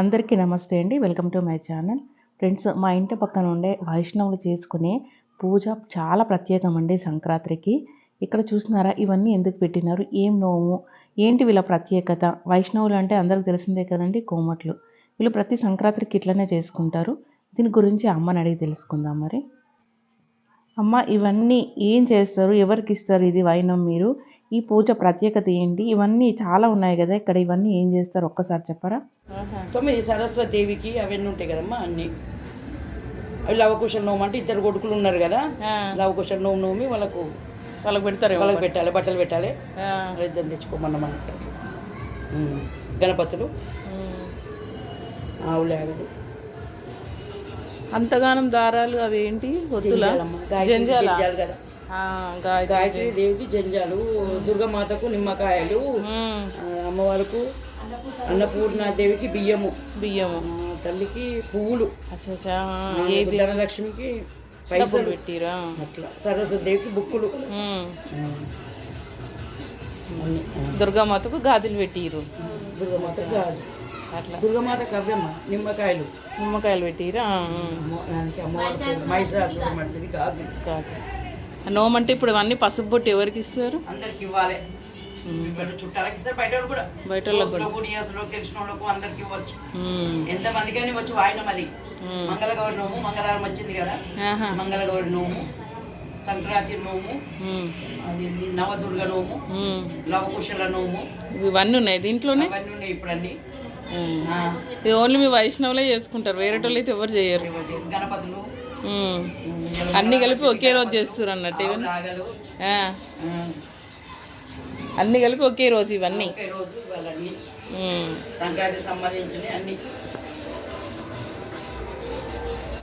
అందరికీ నమస్తే అండి. Welcome to my channel. Friends మా ఇంటి పక్కన ఉండే వైష్ణవులు చేసుకునే పూజ చాలా ప్రత్యేకం అండి సంక్రాంతికి. ఇక్కడ చూస్తున్నారా ఇవన్నీ ఎందుకు పెట్టినారు ఏం నోము ఏంటి వీళ్ళ ప్రత్యేకత? వైష్ణవులు అంటే అందరికి తెలిసిందే కదండి కోమట్లు. వీళ్ళు ప్రతి సంక్రాంతికి ఇట్లనే చేసుకుంటారు. దీని గురించి అమ్మని అడిగి తెలుసుకుందాం మరి. అమ్మ ఇవన్నీ ఏం చేస్తారు? ఎవరికి ఇస్తారు ఇది వైనం మీరు? ఈ పూజ ప్రత్యేకత ఏంటి? ఇవన్నీ చాలా ఉన్నాయి కదా. ఇక్కడ ఇవన్నీ ఏం చేస్తారు? ఒక్కసారి చెప్పరా? తొమ్మిది సరస్వతి దేవికి అవన్నీ ఉంటాయి కదమ్మా అన్ని. అవి లవకుశల నోము అంటే ఇద్దరు కొడుకులు ఉన్నారు కదా. లవకుశల నోము నోమి వాళ్ళకు వాళ్ళకి పెడతారు వాళ్ళకి పెట్టాలి బట్టలు పెట్టాలి. ఇద్దరు తెచ్చుకోమన్నమాట. గణపతులు ఆవులు ఆవులు అంతగానం దారాలు అవి ఏంటి. గాయత్రి జంజాల? జంజాలు కదా. గాయత్రి దేవికి జంజాలు దుర్గమాతకు నిమ్మకాయలు అమ్మవారికి అన్నపూర్ణ దేవికి బియ్యము. బియ్యము. తల్లికి పువ్వులు. ధనలక్ష్మికి పైసలు. పెట్టిరా? అట్లా. సరస్వతి దేవికి బుక్కులు. దుర్గామాతకు గాజులు పెట్టిరు. దుర్గమాత గాజు అట్లా. దుర్గమాత కవ్యమ్మ నిమ్మకాయలు. నిమ్మకాయలు పెట్టిరా? మర్దిని గాజు గాజు నోమంటే ఇప్పుడు అవన్నీ పసుపు బొట్టు ఎవరికి ఇస్తారు? అందరికి ఇవ్వాలి. చుట్టాలకి ఇస్తారు బయట వాళ్ళు కూడా. బయట తెలిసిన వాళ్ళకు అందరికి ఇవ్వచ్చు. ఉమ్, ఎంత మందికైనా ఇవ్వచ్చు వాయినం అది. ఉమ్. మంగళగౌరి నోము మంగళవారం వచ్చింది కదా? మంగళగౌరి నోము సంక్రాంతి నోము అది నవదుర్గ నోము. లవకుశల నోము. ఇవన్నీ ఉన్నాయి దీంట్లోనే? అవన్నీ ఉన్నాయి ఇప్పుడు అన్ని ఇది ఓన్లీ మీ వైష్ణవులే చేసుకుంటారు వేరే వాళ్ళు అయితే ఎవరు చేయరు. గణపతులు అన్ని కలిపి ఒకే రోజు చేస్తారు అన్నట్టు అన్ని కలిపి ఒకే రోజు ఇవన్నీ? సంబంధించినవి అన్ని.